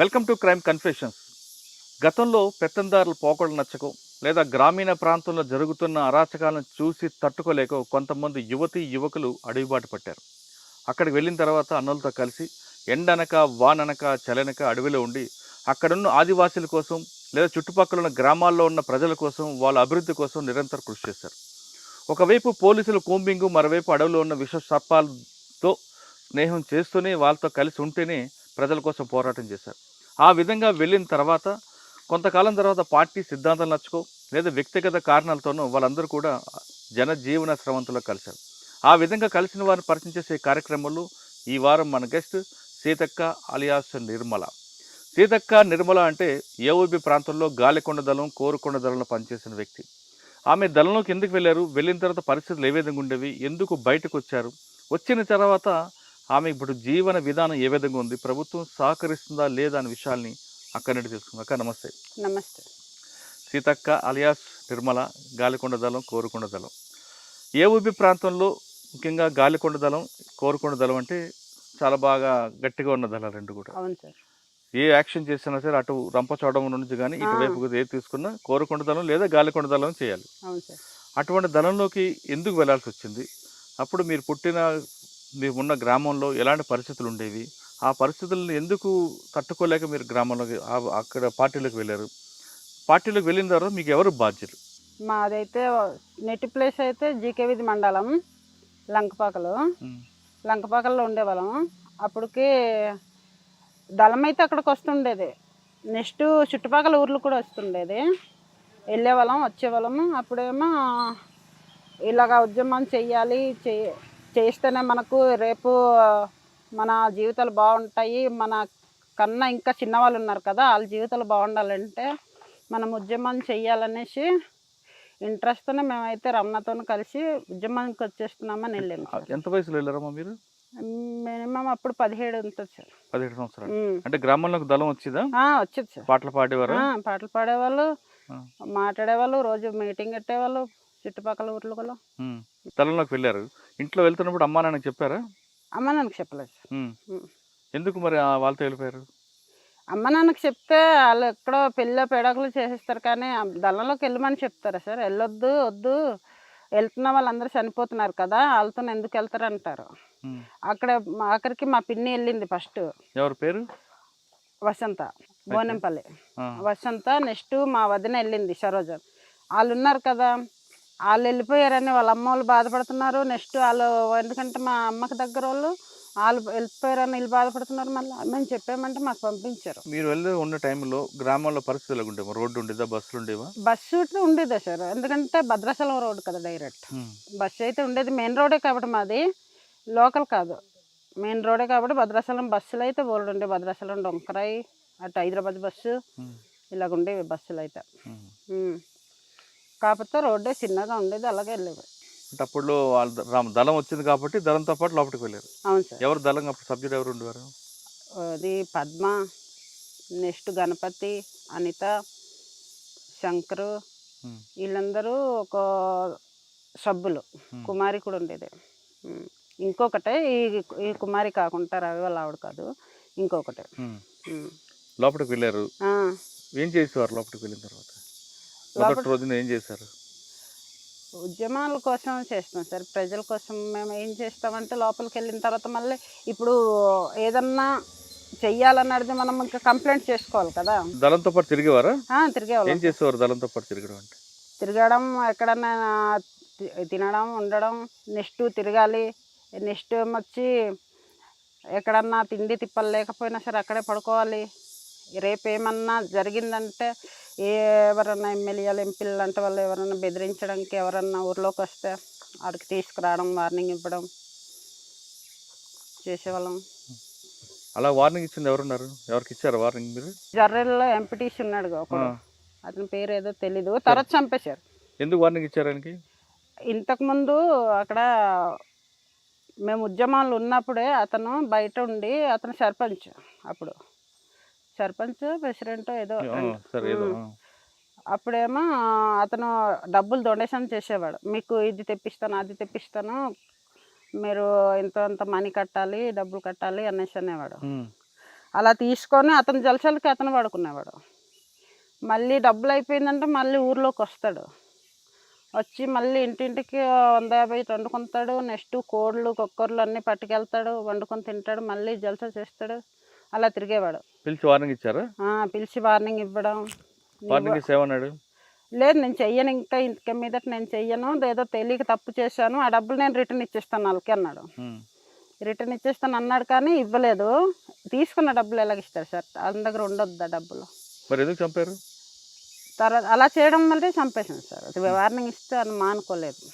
Welcome to crime confessions గతంలో పెత్తందారులు పోకడలు నచ్చకు లేదా గ్రామీణ ప్రాంతంలో జరుగుతున్న అరాచకాలను చూసి తట్టుకోలేక కొంతమంది యువతి యువకులు అడవిబాటు పట్టారు. అక్కడికి వెళ్ళిన తర్వాత అన్నలతో కలిసి ఎండనక వాననక చలనక అడవిలో ఉండి అక్కడున్న ఆదివాసీల కోసం లేదా చుట్టుపక్కల ఉన్న గ్రామాల్లో ఉన్న ప్రజల కోసం వాళ్ళ అభివృద్ధి కోసం నిరంతరం కృషి చేశారు. ఒకవైపు పోలీసులు కూంబింగు మరోవైపు అడవిలో ఉన్న విష సర్పాలతో స్నేహం చేస్తూనే వాళ్ళతో కలిసి ఉంటేనే ప్రజల కోసం పోరాటం చేశారు. ఆ విధంగా వెళ్ళిన తర్వాత కొంతకాలం తర్వాత పార్టీ సిద్ధాంతాలు నచ్చుకో లేదా వ్యక్తిగత కారణాలతోనూ వాళ్ళందరూ కూడా జనజీవన స్రవంతిలో కలిశారు. ఆ విధంగా కలిసిన వారిని పరిచయం చేసే కార్యక్రమంలో ఈ వారం మన గెస్ట్ సీతక్క అలియాస్ నిర్మల. సీతక్క నిర్మల అంటే ఏఓబి ప్రాంతంలో గాలికొండ దళం కోరుకొండ దళంలో పనిచేసిన వ్యక్తి. ఆమె దళంలోకి ఎందుకు వెళ్ళారు? వెళ్ళిన తర్వాత పరిస్థితులు ఏ విధంగా ఉండేవి? ఎందుకు బయటకు వచ్చారు? వచ్చిన తర్వాత ఆమె ఇప్పుడు జీవన విధానం ఏ విధంగా ఉంది? ప్రభుత్వం సహకరిస్తుందా లేదా అనే విషయాల్ని అక్కడి నుండి తెలుసుకుందాం. అక్క నమస్తే. నమస్తే. సీతక్క అలియాస్ నిర్మల గాలికొండ దళం కోరుకొండ దళం. ఏఓబి ప్రాంతంలో ముఖ్యంగా గాలికొండ దళం కోరుకొండ దళం అంటే చాలా బాగా గట్టిగా ఉన్న దళాలు రెండు కూడా. అవును సార్. ఏ యాక్షన్ చేసినా సరే అటు రంపచోడవం నుంచి కానీ. ఇటువైపు ఏ తీసుకున్నా కోరుకొండ దళం లేదా గాలికొండ దళం చేయాలి. అటువంటి దళంలోకి ఎందుకు వెళ్ళాల్సి వచ్చింది? అప్పుడు మీరు పుట్టిన మీరు ఉన్న గ్రామంలో ఎలాంటి పరిస్థితులు ఉండేవి ఆ పరిస్థితులను ఎందుకు తట్టుకోలేక మీరు గ్రామంలోకి అక్కడ పార్టీలోకి వెళ్ళారు? పార్టీలోకి వెళ్ళిన తర్వాత మీకు ఎవరు బాధ్యులు? మాదైతే నెట్టి ప్లేస్ అయితే జీకేవిధి మండలం లంకపాకలు. లంకపాకల్లో ఉండేవాళ్ళం. అప్పటికి దళం అయితే అక్కడికి వస్తుండేది నెక్స్ట్ చుట్టుపక్కల ఊర్లు కూడా వస్తుండేది. వెళ్ళేవాళ్ళం వచ్చేవాళ్ళము. అప్పుడేమో ఇలాగ ఉద్యమం చెయ్యాలి చే- చేస్తేనే మనకు రేపు మన జీవితాలు బాగుంటాయి. మన కన్నా ఇంకా చిన్నవాళ్ళు ఉన్నారు కదా వాళ్ళ జీవితాలు బాగుండాలంటే మనం ఉద్యమం చెయ్యాలనేసి ఇంట్రెస్ట్తోనే మేమైతే రమణతో కలిసి ఉద్యమానికి వచ్చేస్తున్నామని వెళ్ళాము ఎంత వయసులో వెళ్ళారమ్మా మీరు? మినిమం అప్పుడు పదిహేడు ఉంటుంది సార్. పదిహేడు సంవత్సరాలు. అంటే గ్రామంలోకి దళం వచ్చిందా? వచ్చేది సార్. పాటలు పాడేవారా? పాటలు పాడేవాళ్ళు. మాట్లాడేవాళ్ళు రోజు మీటింగ్ పెట్టేవాళ్ళు చుట్టుపక్కల ఊర్లు కూడా. దళంలోకి వెళ్ళారు. ఇంట్లో వెళ్తున్నప్పుడు అమ్మా నాన్నకి చెప్పారా? అమ్మ నాన్నకి చెప్పలేదు సార్. ఎందుకు మరి ఆ వాళ్ళతో వెళ్ళిపోయారు? అమ్మ నాన్నకి చెప్తే వాళ్ళు ఎక్కడో పెళ్ళి పెడకలు చేసేస్తారు కానీ దళంలోకి వెళ్ళమని చెప్తారా సార్? వెళ్ళొద్దు వద్దు. వెళ్తున్న వాళ్ళందరూ చనిపోతున్నారు కదా వాళ్ళతో ఎందుకు వెళ్తారు అంటారు. అక్కడ ఆఖరికి మా పిన్ని వెళ్ళింది ఫస్ట్. ఎవరి పేరు? వసంత బోనెంపల్లి. వసంత నెక్స్ట్ మా వదిన వెళ్ళింది సరోజ. వాళ్ళు ఉన్నారు కదా వాళ్ళు వెళ్ళిపోయారని వాళ్ళ అమ్మ వాళ్ళు బాధపడుతున్నారు. నెక్స్ట్ వాళ్ళు ఎందుకంటే మా అమ్మకి దగ్గర వాళ్ళు వాళ్ళు వెళ్ళిపోయారని వీళ్ళు బాధపడుతున్నారు. మళ్ళీ మేము చెప్పామంటే మాకు పంపించారు. మీరు వెళ్ళి ఉన్న టైంలో గ్రామంలో పరిస్థితులు ఉండేవా? రోడ్డు ఉండేదా? బస్సులు ఉండేవా? బస్సు ఉండేదా సార్? ఎందుకంటే భద్రాచలం రోడ్ కదా డైరెక్ట్. బస్సు అయితే ఉండేది. మెయిన్ రోడే కాబట్టి మాది లోకల్ కాదు. మెయిన్ రోడే కాబట్టి భద్రాచలం బస్సులు అయితే బోర్డు ఉండే. భద్రాచలం డొంకరాయి అటు హైదరాబాద్ బస్సు. ఇలాగ ఉండేవి బస్సులు అయితే. కాకపోతే రోడ్డే చిన్నగా ఉండేది అలాగే వెళ్ళేవి అంటే అప్పుడు వాళ్ళ దళం వచ్చింది కాబట్టి దళంతో పాటు లోపలికి వెళ్ళారు. అవును సార్. ఎవరు దళం అప్పుడు సభ్యుడు ఎవరు ఉండేవారు? అది పద్మ నెక్స్ట్ గణపతి అనిత శంకరు. వీళ్ళందరూ ఒక సబ్బులు. కుమారి కూడా ఉండేది. ఇంకొకటే ఈ ఈ కుమారి కాకుండా రవి వాళ్ళ ఆవిడ కాదు ఇంకొకటి. లోపలికి వెళ్ళారు. ఏం చేసేవారు లోపలికి వెళ్ళిన తర్వాత? మొదటి రోజున ఏం చేశారు? ఉద్యమాల కోసం చేస్తాం సార్. ప్రజల కోసం మేము ఏం చేస్తామంటే లోపలికి వెళ్ళిన తర్వాత మళ్ళీ ఇప్పుడు ఏదన్నా చెయ్యాలన్నది మనం ఇంకా కంప్లైంట్ చేసుకోవాలి కదా. దళంతో పాటు తిరిగేవారా? తిరిగేవాళ్ళం ఏం చేసేవారు దళంతో పాటు తిరగడం అంటే? తిరగడం ఎక్కడన్నా తినడం ఉండడం నెక్స్ట్ తిరగాలి నెక్స్ట్ వచ్చి ఎక్కడన్నా తిండి తిప్పలు లేకపోయినా సరే అక్కడే పడుకోవాలి. రేపు ఏమన్నా జరిగిందంటే ఎవరన్నా ఎమ్మెల్యేలు ఎంపీలు అంటే వాళ్ళు ఎవరన్నా బెదిరించడానికి ఎవరన్నా ఊర్లోకి వస్తే వాడికి తీసుకురావడం వార్నింగ్ ఇవ్వడం చేసేవాళ్ళం. అలా వార్నింగ్ ఇచ్చింది ఎవరున్నారు? ఎవరికి ఇచ్చారు వార్నింగ్ మీరు? జర్రెల్లో ఎంపీటీసీ ఉన్నాడు ఒకడు. అతని పేరు ఏదో తెలీదు. తర్వాత చంపేశారు. ఎందుకు వార్నింగ్ ఇచ్చారు ఆయనకి? ఇంతకుముందు అక్కడ మేము ఉద్యమాలు ఉన్నప్పుడే అతను బయట ఉండి అతను సర్పంచ్ అప్పుడు. సర్పంచ్ ప్రెసిడెంట్ ఏదో. అప్పుడేమో అతను డబ్బులు డొనేషన్ చేసేవాడు. మీకు ఇది తెప్పిస్తాను అది తెప్పిస్తాను మీరు ఇంత ఇంత మనీ కట్టాలి డబ్బులు కట్టాలి అనేసి అనేవాడు. అలా తీసుకొని అతను జలసాలకి అతను పడుకునేవాడు మళ్ళీ డబ్బులు అయిపోయిందంటే మళ్ళీ ఊర్లోకి వస్తాడు. వచ్చి మళ్ళీ ఇంటింటికి వంద యాభై వండుకుంటాడు నెక్స్ట్ కోళ్ళు కుక్కర్లు అన్నీ పట్టుకెళ్తాడు వండుకొని తింటాడు మళ్ళీ జలసా చేస్తాడు. అలా తిరిగేవాడు. పిలిచి వార్నింగ్ ఇచ్చారా? పిలిచి వార్నింగ్ ఇవ్వడం. వార్నింగ్ ఇస్తే ఏమన్నాడు? లేదు నేను చెయ్యను ఇంకా ఇంక మీదట నేను చెయ్యను ఏదో తెలియక తప్పు చేశాను ఆ డబ్బులు నేను రిటర్న్ ఇచ్చేస్తాను వాళ్ళకి అన్నాడు. రిటర్న్ ఇచ్చేస్తాను అన్నాడు కానీ ఇవ్వలేదు. తీసుకున్న డబ్బులు ఎలాగ ఇస్తారు సార్? వాళ్ళ దగ్గర ఉండొద్దు ఆ డబ్బులు? మరి ఎందుకు చంపారు? తర్వాత అలా చేయడం వల్లే చంపేశాను సార్. అది వార్నింగ్ ఇస్తే అని మానుకోలేదు.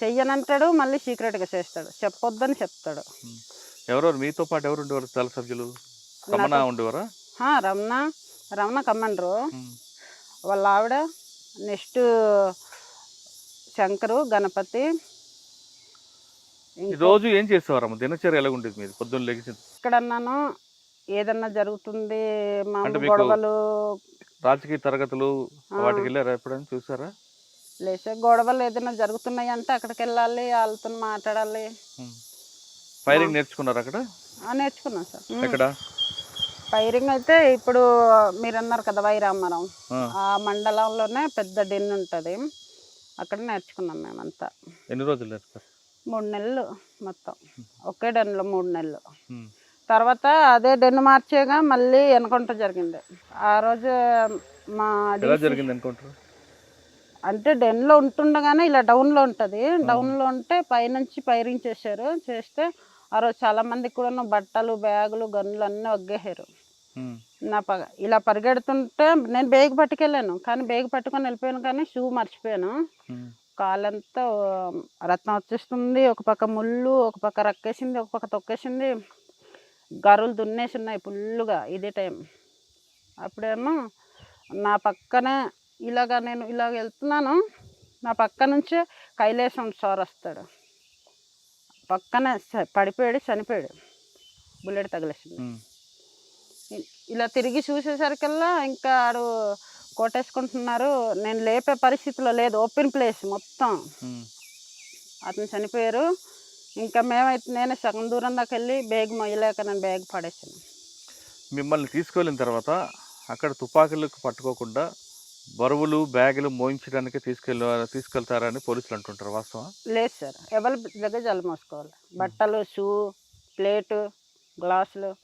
చెయ్యనంటాడు మళ్ళీ సీక్రెట్గా చేస్తాడు. చెప్పొద్దని చెప్తాడు. ఎవరెవరు? మీతో పాటు ఎవరు ఉండేవారు చాలా సభ్యులు? కమన ఉండేవారా? రమణ. రమణ ఉమ్. వాళ్ళ ఆవిడ నెక్స్ట్ శంకరు గణపతి. రోజు ఏం చేసేవారమ్మ దినచర్య ఎలా ఉండేది మీది? పొద్దున్న లెగిసి ఎక్కడన్నాను ఏదన్నా జరుగుతుంది మీకు- గొడవలు. రాజకీయ తరగతులు. వాటికి వెళ్ళారా ఎప్పుడైనా? చూసారా? లేచే గొడవలు ఏదైనా జరుగుతున్నాయి అంటే అక్కడికి వెళ్ళాలి వాళ్ళతో మాట్లాడాలి. ఫైరింగ్ నేర్చుకున్నారు అక్కడ? ఆ, నేర్చుకున్నాం సార్. ఎక్కడ? ఫైరింగ్ అయితే ఇప్పుడు మీరు అన్నారు కదా వైరామరం. ఆ. ఆ మండలంలోనే పెద్ద డెన్ ఉంటుంది. అక్కడ నేర్చుకున్నాం మేమంతా. ఎన్ని రోజులు నేర్చుకున్నారు? మూడు నెలలు మొత్తం. ఒకే డెన్లో మూడు నెలలు. తర్వాత అదే డెన్ మార్చేగా మళ్ళీ ఎన్కౌంటర్ జరిగింది. ఆ రోజు మా జరిగింది అనుకుంటారు అంటే డెన్లో ఉంటుండగానే ఇలా డౌన్లో ఉంటుంది. డౌన్లో ఉంటే పైనుంచి ఫైరింగ్ చేశారు. చేస్తే ఆ రోజు చాలా మందికి కూడా బట్టలు బ్యాగులు గన్నులు అన్నీ ఉమ్. నా పగ ఇలా పరిగెడుతుంటే నేను బేగ్ పట్టుకెళ్ళాను. కానీ బేగ్ పట్టుకొని వెళ్ళిపోయాను కానీ షూ మర్చిపోయాను. కాలంతా రత్నం వచ్చేస్తుంది ఒక పక్క ముళ్ళు ఒక పక్క రక్కేసింది ఒక పక్క తొక్కేసింది. గరులు దున్నేసి ఉన్నాయి ఫుల్లుగా ఇదే టైం. అప్పుడేమో నా పక్కనే ఇలాగ నేను ఇలాగ వెళ్తున్నాను. నా పక్క నుంచే కైలేశం సార్ వస్తాడు. పక్కనే పడిపోయాడు చనిపోయాడు. బుల్లెట్ తగిలేసింది. ఇలా తిరిగి చూసేసరికల్లా ఇంకా ఆడు కొట్టేసుకుంటున్నారు. నేను లేపే పరిస్థితిలో లేదు. ఓపెన్ ప్లేస్ మొత్తం. అతను చనిపోయారు. ఇంకా మేమైతే నేను సగం దూరం దాకా వెళ్ళి బ్యాగ్ మొయ్యలేక నేను బ్యాగ్ పడేసాను మిమ్మల్ని తీసుకెళ్ళిన తర్వాత అక్కడ తుపాకులకు పట్టుకోకుండా బరువులు బ్యాగులు మోయించడానికి తీసుకెళ్ళ తీసుకెళ్తారని పోలీసులు అంటుంటారు వాస్తవం లేదు సార్. ఎవరి దగ్గర జల్లు మోసుకోవాలి? బట్టలు షూ ప్లేటు గ్లాసులు.